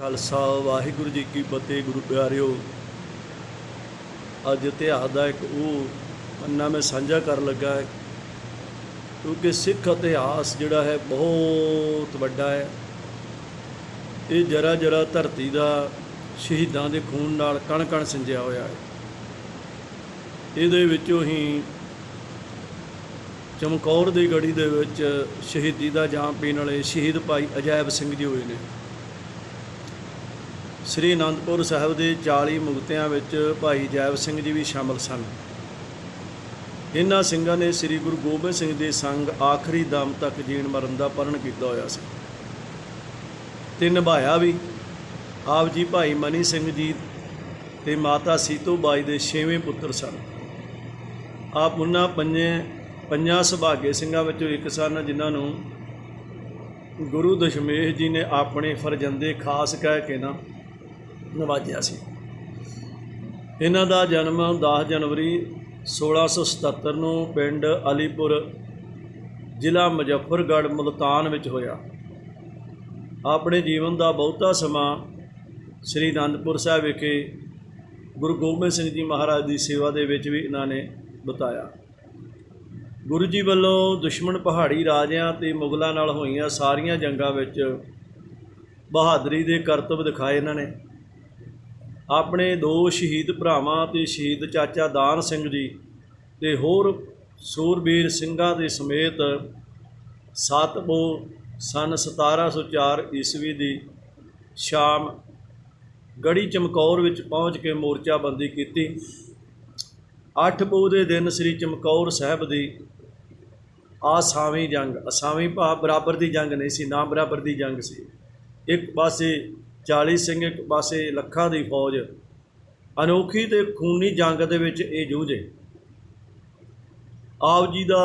ਖਾਲਸਾ, ਵਾਹਿਗੁਰੂ ਜੀ ਕੀ ਫਤਿਹ, ਗੁਰੂ ਪਿਆਰਿਓ। ਅੱਜ ਇਤਿਹਾਸ ਦਾ ਇੱਕ ਉਹ ਪੰਨਾ ਮੈਂ ਸਾਂਝਾ ਕਰਨ ਲੱਗਾ ਹੈ, ਕਿਉਂਕਿ ਸਿੱਖ ਇਤਿਹਾਸ ਜਿਹੜਾ ਹੈ ਬਹੁਤ ਵੱਡਾ ਹੈ। ਇਹ ਜਰਾ ਜਰਾ ਧਰਤੀ ਦਾ ਸ਼ਹੀਦਾਂ ਦੇ ਖੂਨ ਨਾਲ ਕਣ ਕਣ ਸਿੰਜਿਆ ਹੋਇਆ ਹੈ। ਇਹਦੇ ਵਿੱਚੋਂ ਹੀ ਚਮਕੌਰ ਦੀ ਗੜੀ ਦੇ ਵਿੱਚ ਸ਼ਹੀਦੀ ਦਾ ਜਾਮ ਪੀਣ ਵਾਲੇ ਸ਼ਹੀਦ ਭਾਈ ਅਜੈਬ ਸਿੰਘ ਜੀ ਹੋਏ ਨੇ। ਸ੍ਰੀ ਅਨੰਦਪੁਰ ਸਾਹਿਬ ਦੇ 40 ਮੁਕਤਿਆਂ ਵਿੱਚ ਭਾਈ ਜੈਵ ਸਿੰਘ ਜੀ ਵੀ ਸ਼ਾਮਲ ਸਨ। ਇਹਨਾਂ ਸਿੰਘਾਂ ਨੇ ਸ੍ਰੀ ਗੁਰੂ ਗੋਬਿੰਦ ਸਿੰਘ ਦੇ ਸੰਗ ਆਖਰੀ ਦਮ ਤੱਕ ਜੀਣ ਮਰਨ ਦਾ ਪਰਨ ਕੀਤਾ ਹੋਇਆ ਸੀ। ਤੇ ਨਿਭਾਇਆ ਵੀ। ਆਪ ਜੀ ਭਾਈ ਮਨੀ ਸਿੰਘ ਜੀ ਤੇ ਮਾਤਾ ਸੀਤੋ ਬਾਈ ਦੇ ਛੇਵੇਂ ਪੁੱਤਰ ਸਨ। ਆਪ ਉਹਨਾਂ ਪੰਜੇ, ਪੰਜਾਂ ਸੁਭਾਗੇ ਸਿੰਘਾਂ ਵਿੱਚੋਂ ਇੱਕ ਸਨ, ਜਿਨ੍ਹਾਂ ਨੂੰ ਗੁਰੂ ਦਸ਼ਮੇਸ਼ ਜੀ ਨੇ ਆਪਣੇ ਫਰਜ਼ੰਦੇ ਖਾਸ ਕਹਿ ਕੇ ਨਾ ਨਵਾਜਿਆ ਸੀ। ਇਹਨਾਂ ਦਾ ਜਨਮ 10 ਜਨਵਰੀ 1677 ਨੂੰ ਪਿੰਡ ਅਲੀਪੁਰ ਜ਼ਿਲ੍ਹਾ ਮੁਜ਼ੱਫਰਗੜ੍ਹ ਮੁਲਤਾਨ ਵਿੱਚ ਹੋਇਆ। ਆਪਣੇ ਜੀਵਨ ਦਾ ਬਹੁਤਾ ਸਮਾਂ ਸ੍ਰੀ ਅਨੰਦਪੁਰ ਸਾਹਿਬ ਵਿਖੇ ਗੁਰੂ ਗੋਬਿੰਦ ਸਿੰਘ ਜੀ ਮਹਾਰਾਜ ਦੀ ਸੇਵਾ ਦੇ ਵਿੱਚ ਵੀ ਇਹਨਾਂ ਨੇ ਬਿਤਾਇਆ। ਗੁਰੂ ਜੀ ਵੱਲੋਂ ਦੁਸ਼ਮਣ ਪਹਾੜੀ ਰਾਜਿਆਂ ਤੇ ਮੁਗਲਾਂ ਨਾਲ ਹੋਈਆਂ ਸਾਰੀਆਂ ਜੰਗਾਂ ਵਿੱਚ ਬਹਾਦਰੀ ਦੇ ਕਰਤੱਵ ਦਿਖਾਏ ਇਹਨਾਂ ਨੇ। ਆਪਣੇ ਦੋ ਸ਼ਹੀਦ ਭਰਾਵਾਂ ਤੇ ਸ਼ਹੀਦ ਚਾਚਾ ਦਾਨ ਸਿੰਘ ਜੀ ਤੇ ਹੋਰ ਸੂਰਬੀਰ ਸਿੰਘਾਂ ਦੇ ਸਮੇਤ ਸਤਪੋ ਸਨ 1704 ਈਸਵੀ ਦੀ ਸ਼ਾਮ ਗੜੀ ਚਮਕੌਰ ਵਿੱਚ ਪਹੁੰਚ ਕੇ ਮੋਰਚਾਬੰਦੀ ਕੀਤੀ। ਅੱਠ ਪੋ ਦੇ ਦਿਨ ਸ੍ਰੀ ਚਮਕੌਰ ਸਾਹਿਬ ਦੀ ਆਸਾਵੀਂ ਜੰਗ, ਅਸਾਵੀਂ ਭਾਵ ਬਰਾਬਰ ਦੀ ਜੰਗ ਨਹੀਂ ਸੀ, ਨਾ ਬਰਾਬਰ ਦੀ ਜੰਗ ਸੀ। ਇੱਕ ਪਾਸੇ 40 ਸਿੰਘ ਇੱਕ ਪਾਸੇ ਲੱਖਾਂ ਦੀ ਫੌਜ, ਅਨੋਖੀ ਤੇ ਖੂਨੀ ਜੰਗ ਦੇ ਵਿੱਚ ਇਹ ਜੂਝੇ। ਆਪ ਜੀ ਦਾ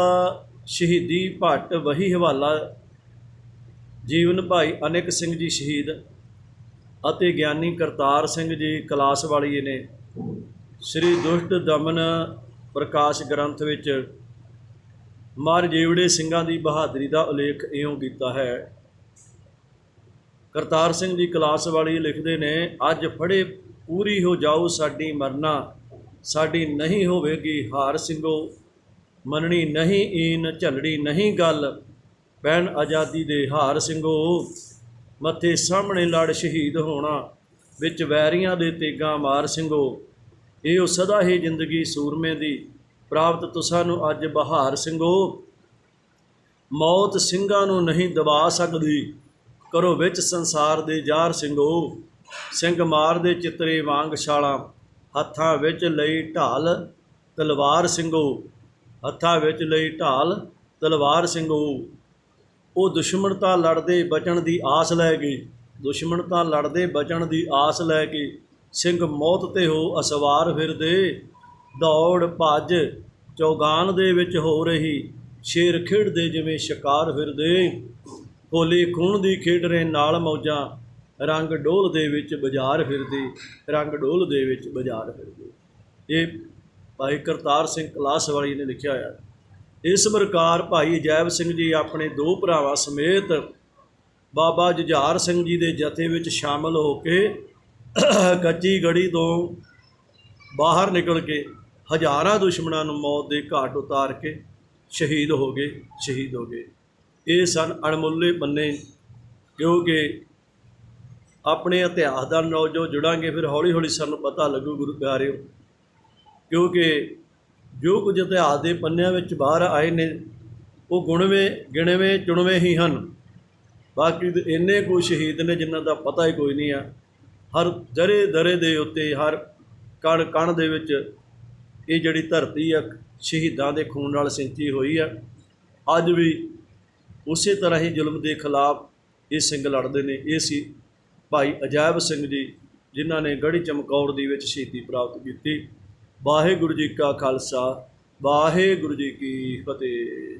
ਸ਼ਹੀਦੀ ਭੱਟ ਵਹੀ ਹਵਾਲਾ, ਜੀਵਨ ਭਾਈ ਅਨੇਕ ਸਿੰਘ ਜੀ ਸ਼ਹੀਦ ਅਤੇ ਗਿਆਨੀ ਕਰਤਾਰ ਸਿੰਘ ਜੀ ਕਲਾਸ ਵਾਲੀਏ ਨੇ। ਸ੍ਰੀ ਦੁਸ਼ਟ ਦਮਨ ਪ੍ਰਕਾਸ਼ ਗ੍ਰੰਥ ਵਿੱਚ ਮਾਰ ਜੀਵੜੇ ਸਿੰਘਾਂ ਦੀ ਬਹਾਦਰੀ ਦਾ ਉਲੇਖ ਇਉਂ ਕੀਤਾ ਹੈ ਕਰਤਾਰ ਸਿੰਘ ਦੀ ਕਲਾਸ ਵਾਲੀ ਲਿਖਦੇ ਨੇ, ਅੱਜ ਫੜੇ ਪੂਰੀ ਹੋ ਜਾਓ ਸਾਡੀ ਮਰਨਾ, ਸਾਡੀ ਨਹੀਂ ਹੋਵੇਗੀ ਹਾਰ ਸਿੰਘੋ, ਮੰਨਣੀ ਨਹੀਂ ਈਨ ਝੱਲੜੀ ਨਹੀਂ ਗੱਲ ਪੈਣ ਆਜ਼ਾਦੀ ਦੇ ਹਾਰ ਸਿੰਘੋ, ਮੱਥੇ ਸਾਹਮਣੇ ਲੜ ਸ਼ਹੀਦ ਹੋਣਾ, ਵਿੱਚ ਵੈਰੀਆਂ ਦੇ ਤੇਗਾ ਮਾਰ ਸਿੰਘੋ, ਇਹ ਉਹ ਸਦਾ ਹੀ ਜ਼ਿੰਦਗੀ ਸੂਰਮੇ ਦੀ, ਪ੍ਰਾਪਤ ਤੁਸਾਂ ਨੂੰ ਅੱਜ ਬਹਾਰ ਸਿੰਘੋ, ਮੌਤ ਸਿੰਘਾਂ ਨੂੰ ਨਹੀਂ ਦਬਾ ਸਕਦੀ ਕਰੋ ਵਿੱਚ ਸੰਸਾਰ ਦੇ ਜਾਰ ਸਿੰਘੋ, ਸਿੰਘ ਮਾਰ ਦੇ ਚਿਤਰੇ ਵਾਂਗ ਛਾਲਾਂ, ਹੱਥਾਂ ਵਿੱਚ ਲਈ ਢਾਲ ਤਲਵਾਰ ਸਿੰਘੋ, ਹੱਥਾਂ ਵਿੱਚ ਲਈ ਢਾਲ ਤਲਵਾਰ ਸਿੰਘੋ। ਉਹ ਦੁਸ਼ਮਣ ਤਾਂ ਲੜਦੇ ਬਚਣ ਦੀ ਆਸ ਲੈ ਗਈ ਦੁਸ਼ਮਣ ਤਾਂ ਲੜਦੇ ਬਚਣ ਦੀ ਆਸ ਲੈ ਕੇ, ਸਿੰਘ ਮੌਤ ਤੇ ਹੋ ਅਸਵਾਰ ਫਿਰਦੇ। ਦੌੜ ਭੱਜ ਚੌਗਾਨ ਦੇ ਵਿੱਚ ਹੋ ਰਹੀ, ਸ਼ੇਰ ਖੇਡਦੇ ਜਿਵੇਂ ਸ਼ਿਕਾਰ ਫਿਰਦੇ। ਹੋਲੀ ਖੂਨ ਦੀ ਖੇਡ ਰਹੇ ਨਾਲ ਮੌਜਾਂ, ਰੰਗ ਡੋਲ ਦੇ ਵਿੱਚ ਬਾਜ਼ਾਰ ਫਿਰਦੇ, ਰੰਗ ਡੋਲ ਦੇ ਵਿੱਚ ਬਾਜ਼ਾਰ ਫਿਰਦੇ। ਇਹ ਭਾਈ ਕਰਤਾਰ ਸਿੰਘ ਕਲਾਸ ਵਾਲੀ ਨੇ ਲਿਖਿਆ ਹੋਇਆ ਇਸ ਪ੍ਰਕਾਰ ਭਾਈ ਜੈਬ ਸਿੰਘ ਜੀ ਆਪਣੇ ਦੋ ਭਰਾਵਾਂ ਸਮੇਤ ਬਾਬਾ ਜੁਝਾਰ ਸਿੰਘ ਜੀ ਦੇ ਜਥੇ ਵਿੱਚ ਸ਼ਾਮਲ ਹੋ ਕੇ ਕੱਚੀ ਗੜੀ ਤੋਂ ਬਾਹਰ ਨਿਕਲ ਕੇ ਹਜ਼ਾਰਾਂ ਦੁਸ਼ਮਣਾਂ ਨੂੰ ਮੌਤ ਦੇ ਘਾਟ ਉਤਾਰ ਕੇ ਸ਼ਹੀਦ ਹੋ ਗਏ, ਸ਼ਹੀਦ ਹੋ ਗਏ। ਇਹ ਸਨ ਅਣਮੁੱਲੇ ਬੰਨੇ, ਕਿਉਂਕਿ ਆਪਣੇ ਇਤਿਹਾਸ ਦਾ ਨਾਲ ਜੋ ਜੁੜਾਂਗੇ, ਫਿਰ ਹੌਲੀ ਹੌਲੀ ਸਾਨੂੰ ਪਤਾ ਲੱਗੂ ਗੁਰੂ ਪਿਆਰਿਓ। ਕਿਉਂਕਿ ਜੋ ਕੁਝ ਇਤਿਹਾਸ ਦੇ ਪੰਨਿਆਂ ਵਿੱਚ ਬਾਹਰ ਆਏ ਨੇ, ਉਹ ਗੁਣਵੇਂ, ਗਿਣਵੇਂ, ਚੁਣਵੇਂ ਹੀ ਹਨ। ਬਾਕੀ ਇੰਨੇ ਕੋਈ ਸ਼ਹੀਦ ਨੇ ਜਿਨ੍ਹਾਂ ਦਾ ਪਤਾ ਹੀ ਕੋਈ ਨਹੀਂ ਆ। ਹਰ ਜਰੇ ਦਰੇ ਦੇ ਉੱਤੇ, ਹਰ ਕਣ ਕਣ ਦੇ ਵਿੱਚ ਇਹ ਜਿਹੜੀ ਧਰਤੀ ਆ, ਸ਼ਹੀਦਾਂ ਦੇ ਖੂਨ ਨਾਲ ਸਿੰਚੀ ਹੋਈ ਆ। ਅੱਜ ਵੀ ਉਸੇ ਤਰ੍ਹਾਂ ਹੀ ਜ਼ੁਲਮ ਦੇ ਖਿਲਾਫ ਇਹ ਸਿੰਘ ਲੜਦੇ ਨੇ। ਇਹ ਸੀ ਭਾਈ ਅਜਾਇਬ ਸਿੰਘ ਜੀ, ਜਿਨ੍ਹਾਂ ਨੇ ਗੜੀ ਚਮਕੌਰ ਦੀ ਵਿੱਚ ਸ਼ਹੀਦੀ ਪ੍ਰਾਪਤ ਕੀਤੀ। ਵਾਹਿਗੁਰੂ ਜੀ ਕਾ ਖਾਲਸਾ, ਵਾਹਿਗੁਰੂ ਜੀ ਕੀ ਫਤਿਹ।